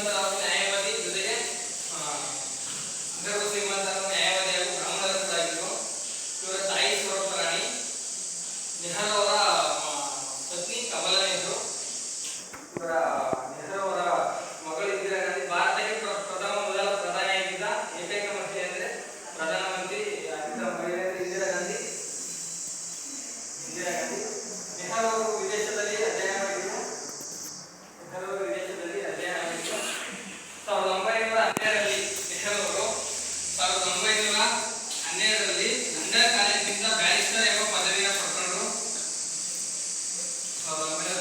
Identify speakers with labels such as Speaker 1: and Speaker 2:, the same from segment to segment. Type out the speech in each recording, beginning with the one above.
Speaker 1: ಬಂದ Salam'e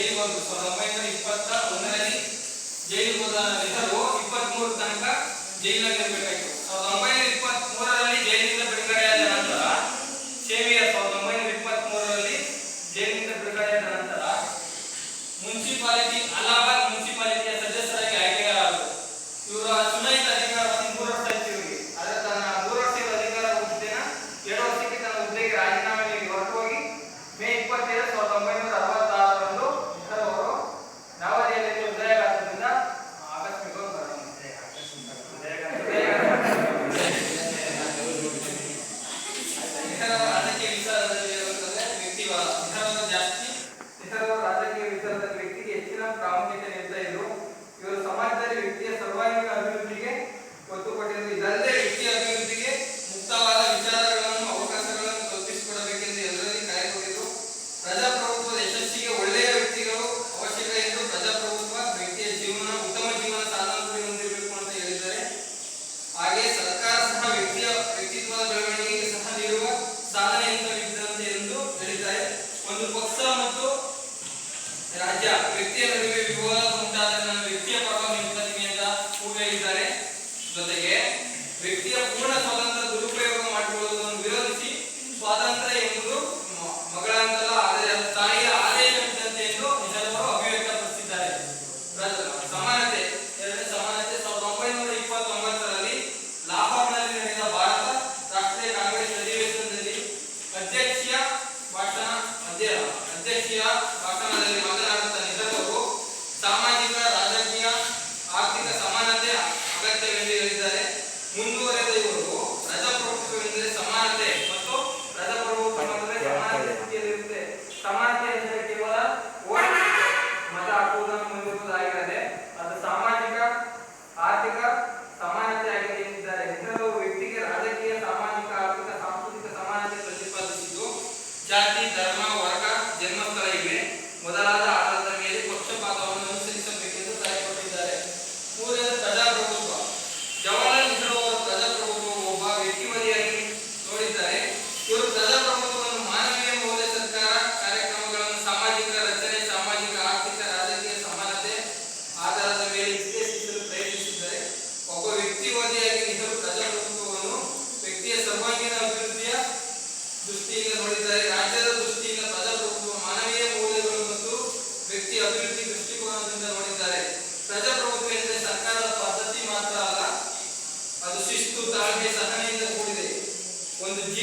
Speaker 1: ಜೈಲಿಗೆ ಹೋದ್ರು ಸಾವಿರದ ಒಂಬೈನೂರ ಇಪ್ಪತ್ತ ಒಂದರಲ್ಲಿ ಜೈಲಿಗೆ ಹೋದ ನೆಹರು ಇಪ್ಪತ್ತ್ ಮೂರು ತನಕ ಜೈಲಿನಲ್ಲಿ ಇರಬೇಕಾಯಿತು ಸಾವಿರದ ಒಂಬೈನೂರ ಇಪ್ಪತ್ತ್ ಮೂರರಲ್ಲಿ ಜೈಲಿನಿಂದ ಆದ ನಂತರ, ಸೇವೆಯ ಸಾವಿರದ ಒಂಬೈನೂರ ಇಪ್ಪತ್ತ್ ಮೂರರಲ್ಲಿ ಜೈಲಿನಿಂದ ಆದ ನಂತರ, ಮುನ್ಸಿಪಾಲಿಟಿ ಸಂಪೂರ್ಣ ಸ್ವಾತಂತ್ರ್ಯ ದುರುಪಯೋಗ ಮಾಡಿಕೊಳ್ಳುವುದನ್ನು ವಿರೋಧಿಸಿ ಸ್ವಾತಂತ್ರ್ಯ ಎಂಬುದು ಮಗಳಂತಲ್ಲ ಆದರೆ ತಾಯಿಯ ಆದೇಶವಿದ್ದಂತೆ ಎಂದು ನೆಹರೂರು ಅಭಿವ್ಯಕ್ತಪಡಿಸಿದ್ದಾರೆ. ಸಮಾನತೆ ಸಮಾನತೆ ಸಾವಿರದ ಒಂಬೈನೂರ ಇಪ್ಪತ್ತೊಂಬತ್ತರಲ್ಲಿ ಲಾಹೋರ್ನಲ್ಲಿ ನಡೆದ ಭಾರತ ರಾಷ್ಟ್ರೀಯ ಕಾಂಗ್ರೆಸ್ ಅಧಿವೇಶನದಲ್ಲಿ ಅಧ್ಯಕ್ಷೀಯ ಭಾಷಣ, ಅಧ್ಯಕ್ಷೀಯ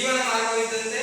Speaker 1: ಜೀವನ ಮಾರ್ಗವಿದ್ದಂತೆ